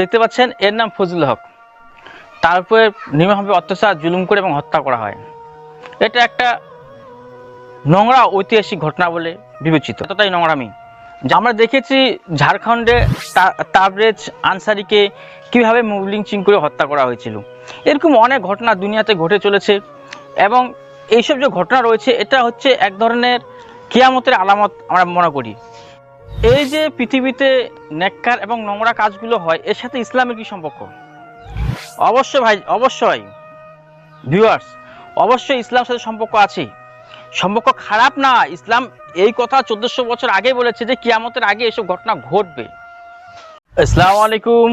দেখতে পাচ্ছেন, এর নাম ফজলুল হক। তার উপরে নির্মমভাবে অত্যাচার, জুলুম করে এবং হত্যা করা হয়। এটা একটা নোংরা ঐতিহাসিক ঘটনা বলে বিবেচিত। ততটাই নোংরামি। আমরা দেখেছি ঝাড়খণ্ডে তাবরেজ আনসারিকে কীভাবে মুবলিং চিং করে হত্যা করা হয়েছিল। এরকম অনেক ঘটনা দুনিয়াতে ঘটে চলেছে এবং এইসব যে ঘটনা রয়েছে, এটা হচ্ছে এক ধরনের কিয়ামতের আলামত আমরা মনে করি। এই যে পৃথিবীতে নেককার এবং নোংরা কাজগুলো হয়, এর সাথে ইসলামের কি সম্পর্ক? অবশ্যই ভাই, অবশ্যই। ভিউয়ার্স অবশ্যই ইসলামের সাথে সম্পর্ক আছে। সম্পর্ক খারাপ না। ইসলাম এই কথা চোদ্দশো বছর আগে বলেছে যে কিয়ামতের আগে এসব ঘটনা ঘটবে। আসসালামু আলাইকুম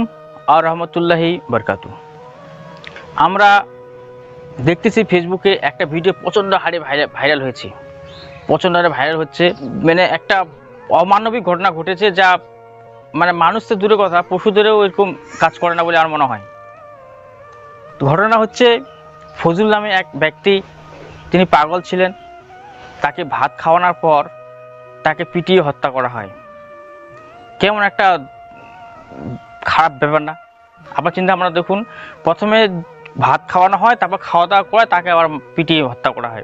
আর রহমতুল্লাহি বরকাতু আমরা দেখতেছি ফেসবুকে একটা ভিডিও প্রচণ্ড হারে ভাইরাল হয়েছে। প্রচণ্ড হারে ভাইরাল হচ্ছে। মানে একটা অমানবিক ঘটনা ঘটেছে যা মানে মানুষ তো দূরে কথা, পশুদেরও এরকম কাজ করে না বলে আমার মনে হয়। ঘটনা হচ্ছে ফজল নামে এক ব্যক্তি, তিনি পাগল ছিলেন। তাকে ভাত খাওয়ানোর পর তাকে পিটিয়ে হত্যা করা হয়। কেমন একটা খারাপ ব্যাপার না। আবার চিন্তা ভাবনা দেখুন, প্রথমে ভাত খাওয়ানো হয়, তারপর খাওয়া দাওয়া করে তাকে আবার পিটিয়ে হত্যা করা হয়।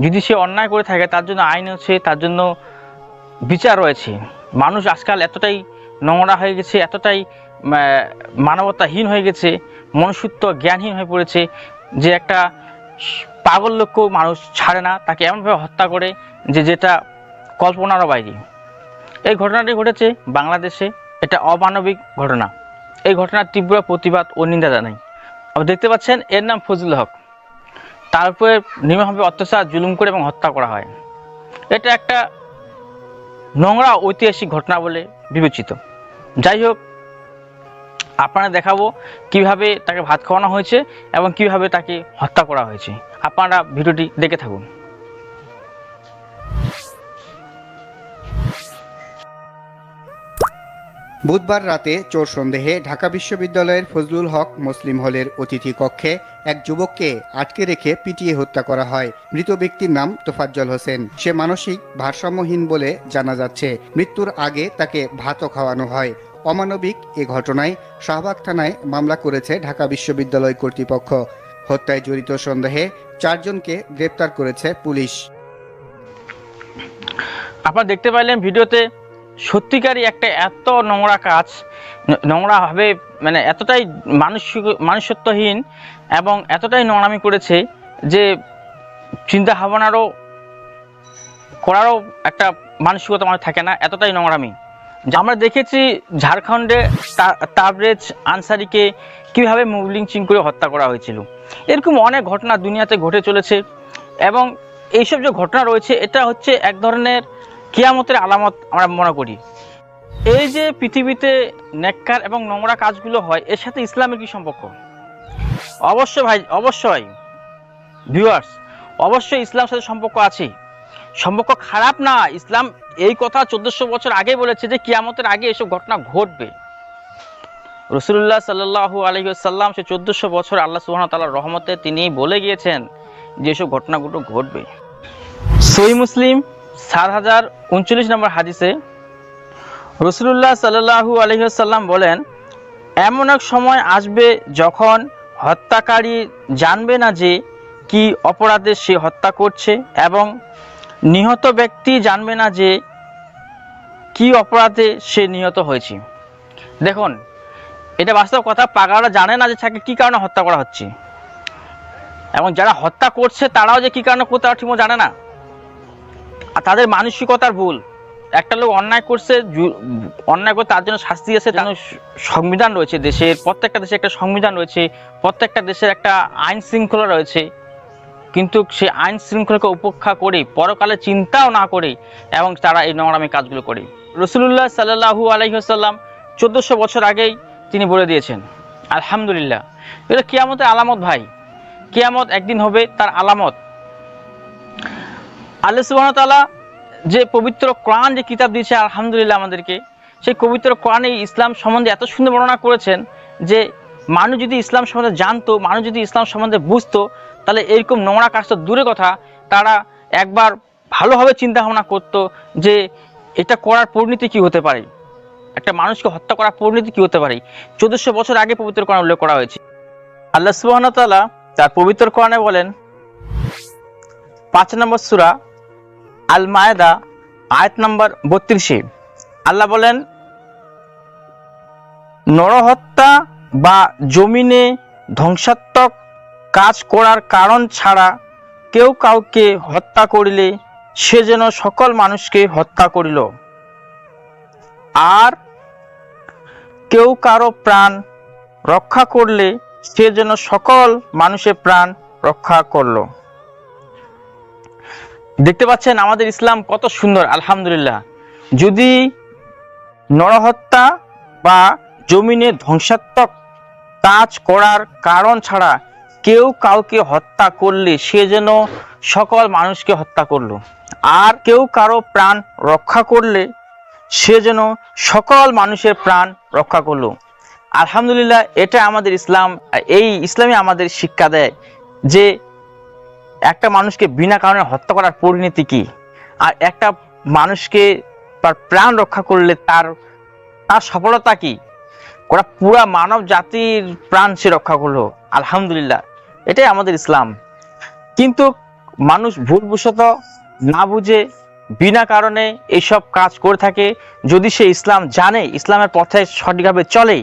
যদি সে অন্যায় করে থাকে, তার জন্য আইন হচ্ছে তার জন্য বিচার রয়েছে। মানুষ আজকাল এতটাই নোংরা হয়ে গেছে, এতটাই মানবতাহীন হয়ে গেছে, মনুষ্যত্ব জ্ঞানহীন হয়ে পড়েছে যে একটা পাগল লোককেও মানুষ ছাড়ে না, তাকে এমনভাবে হত্যা করে যে যেটা কল্পনারও বাইরে। এই ঘটনাটি ঘটেছে বাংলাদেশে, এটা অমানবিক ঘটনা। এই ঘটনার তীব্র প্রতিবাদ ও নিন্দা জানাই। দেখতে পাচ্ছেন, এর নাম ফজলুল হক। তার উপরে নির্মমভাবে অত্যাচার, জুলুম করে এবং হত্যা করা হয়। এটা একটা নোংরা ঐতিহাসিক ঘটনা বলে বিবেচিত। যাই হোক আপনারা দেখাবো কীভাবে তাকে ভাত খাওয়ানো হয়েছে এবং কীভাবে তাকে হত্যা করা হয়েছে। আপনারা ভিডিওটি দেখে থাকুন। বুধবার রাতে চোর সন্দেহে ঢাকা বিশ্ববিদ্যালয়ের ফজলুল হক মুসলিম হলের অতিথি কক্ষে এক যুবককে আটকে রেখে পিটিয়ে হত্যা করা হয়। মৃত ব্যক্তির নাম তোফাজ্জল হোসেন। সে মানসিক ভারসাম্যহীন বলে জানা যাচ্ছে। মৃত্যুর আগে তাকে ভাতও খাওয়ানো হয়। অমানবিক এ ঘটনায় শাহবাগ থানায় মামলা করেছে ঢাকা বিশ্ববিদ্যালয় কর্তৃপক্ষ। হত্যায় জড়িত সন্দেহে চারজনকে গ্রেপ্তার করেছে পুলিশ। আপনারা দেখতে পাইলেন ভিডিওতে সত্যিকারই একটা এত নোংরা কাজ নোংরাভাবে মানে এতটাই মানুষ মানুষত্বহীন এবং এতটাই নোংরামি করেছে যে চিন্তা ভাবনারও করারও একটা মানসিকতা আমার থাকে না, এতটাই নোংরামি। আমরা দেখেছি ঝাড়খণ্ডে তাবরেজ আনসারিকে কীভাবে মুবলিং চিং করে হত্যা করা হয়েছিল। এরকম অনেক ঘটনা দুনিয়াতে ঘটে চলেছে এবং এইসব যে ঘটনা রয়েছে, এটা হচ্ছে এক ধরনের কিয়ামতের আলামত আমরা মনে করি। এই যে পৃথিবীতে নেককার এবং নোংরা কাজগুলো হয়, এর সাথে ইসলামের কি সম্পর্ক? অবশ্যই ভাই, অবশ্যই। ভিউয়ার্স অবশ্যই ইসলামের সাথে সম্পর্ক আছে। সম্পর্ক খারাপ না, ইসলাম এই কথা চোদ্দশো বছর আগে বলেছে যে কিয়ামতের আগে এসব ঘটনা ঘটবে। রসুল্লাহ সাল্লাহ আলহিসাল্লাম সে চোদ্দশো বছর আল্লাহ সুহান তাল্লাহ রহমতে তিনি বলে গিয়েছেন যে এসব ঘটনাগুলো ঘটবে। সই মুসলিম সাত হাজার উনচল্লিশ নম্বর হাদিসে রসুল্লাহ সাল্লাহু আলহিহাল্লাম বলেন, এমন এক সময় আসবে যখন হত্যাকারী জানবে না যে কি অপরাধে সে হত্যা করছে এবং নিহত ব্যক্তি জানবে না যে কি অপরাধে সে নিহত হয়েছে। দেখুন, এটা বাস্তব কথা পাগারা জানে না যে তাকে কী কারণে হত্যা করা হচ্ছে। এবং যারা হত্যা করছে, তারাও যে কী কারণে তারা ঠিকমতো জানে না। আর তাদের মানসিকতার ভুল। একটা লোক অন্যায় করছে অন্যায় করে তার জন্য শাস্তি আছে যেন সংবিধান রয়েছে দেশের, প্রত্যেকটা দেশে একটা সংবিধান রয়েছে, প্রত্যেকটা দেশের একটা আইন শৃঙ্খলা রয়েছে। কিন্তু সে আইন শৃঙ্খলাকে উপেক্ষা করে, পরকালে চিন্তাও না করে এবং তারা এই নোংরামি কাজগুলো করে। রসুল্লাহ সাল্লাহু আলহিহাল্লাম চোদ্দোশো বছর আগেই তিনি বলে দিয়েছেন, আলহামদুলিল্লাহ। এটা কিয়ামতের আলামত ভাই। কিয়ামত একদিন হবে তার আলামত। আল্লাহ সুবাহতালা যে পবিত্র কোরআন যে কিতাব দিয়েছে, আলহামদুলিল্লাহ আমাদেরকে, সেই পবিত্র কোরআনে ইসলাম সম্বন্ধে এত সুন্দর বর্ণনা করেছেন যে মানুষ যদি ইসলাম সম্বন্ধে জানতো, মানুষ যদি ইসলাম সম্বন্ধে বুঝতো, তাহলে এরকম নোংরা কাজটা দূরে কথা। তারা একবার ভালোভাবে চিন্তা ভাবনা করতো যে এটা করার পরিণতি কি হতে পারে? একটা মানুষকে হত্যা করার পরিণতি কি হতে পারে? চোদ্দশো বছর আগে পবিত্র কোরআন উল্লেখ করা হয়েছে। আল্লাহ সুবহান তাআলা তার পবিত্র কোরআনে বলেন, পাঁচ নম্বর সূরা আল মায়েদা আয়াত নম্বর বত্রিশে। আল্লাহ বলেন, নরহত্যা বা জমিনে ধ্বংসাত্মক কাজ করার কারণ ছাড়া কেউ কাউকে হত্যা করিলে সে যেন সকল মানুষকে হত্যা করিল। আর কেউ কারও প্রাণ রক্ষা করলে সে যেন সকল মানুষের প্রাণ রক্ষা করল। দেখতে পাচ্ছেন আমাদের ইসলাম কত সুন্দর, আলহামদুলিল্লাহ। যদি নরহত্যা বা জমিনে ধ্বংসাত্মক কাজ করার কারণ ছাড়া কেউ কাউকে হত্যা করলে সে যেন সকল মানুষকে হত্যা করল। আর কেউ কারও প্রাণ রক্ষা করলে সে যেন সকল মানুষের প্রাণ রক্ষা করল। আলহামদুলিল্লাহ, এটা আমাদের ইসলাম, এই ইসলামই আমাদের শিক্ষা দেয় যে একটা মানুষকে বিনা কারণে হত্যা করার পরিণতি কি? আর একটা মানুষকে তার প্রাণ রক্ষা করলে তার তার সফলতা কি? ওরা পুরা মানব জাতির প্রাণ সে রক্ষা করল, আলহামদুলিল্লাহ। এটাই আমাদের ইসলাম। কিন্তু মানুষ ভুলবশত না বুঝে, বিনা কারণে এইসব কাজ করে থাকে। যদি সে ইসলাম জানে, ইসলামের পথে সঠিকভাবে চলে,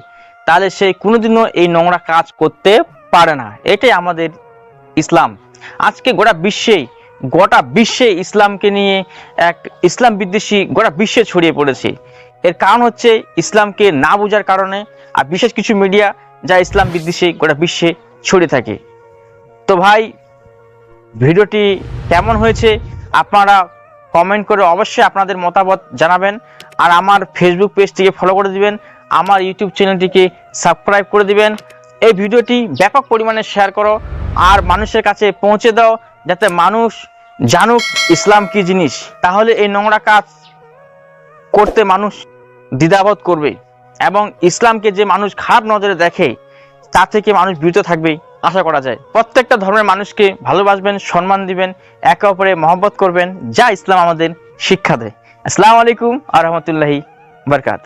তাহলে সে কোনোদিনও এই নোংরা কাজ করতে পারে না। এটাই আমাদের ইসলাম। আজকে গোটা বিশ্বে গোটা বিশ্বে ইসলামকে নিয়ে এক ইসলাম বিদ্বেষী গোটা বিশ্বে ছড়িয়ে পড়েছে। এর কারণ হচ্ছে ইসলামকে না বোঝার কারণে আর বিশেষ কিছু মিডিয়া যা ইসলাম বিদ্বেষী গোটা বিশ্বে ছড়িয়ে থাকে। তো ভাই, ভিডিওটি কেমন হয়েছে আপনারা কমেন্ট করে অবশ্যই আপনাদের মতামত জানাবেন আর আমার ফেসবুক পেজটিকে ফলো করে দিবেন, আমার ইউটিউব চ্যানেলটিকে সাবস্ক্রাইব করে দিবেন। এই ভিডিওটি ব্যাপক পরিমাণে শেয়ার করো আর মানুষের কাছে পৌঁছে দাও, যাতে মানুষ জানুক ইসলাম কি জিনিস। তাহলে এই নোংরা কাজ করতে মানুষ দ্বিধাবোধ করবে এবং ইসলামকে যে মানুষ খারাপ নজরে দেখে তা থেকে মানুষ বিরত থাকবে, আশা করা যায়। প্রত্যেকটা ধর্মের মানুষকে ভালোবাসবেন, সম্মান দিবেন, একে অপরে মহব্বত করবেন, যা ইসলাম আমাদের শিক্ষা দেয়। আসসালামু আলাইকুম আ রহমতুল্লাহি বরকাত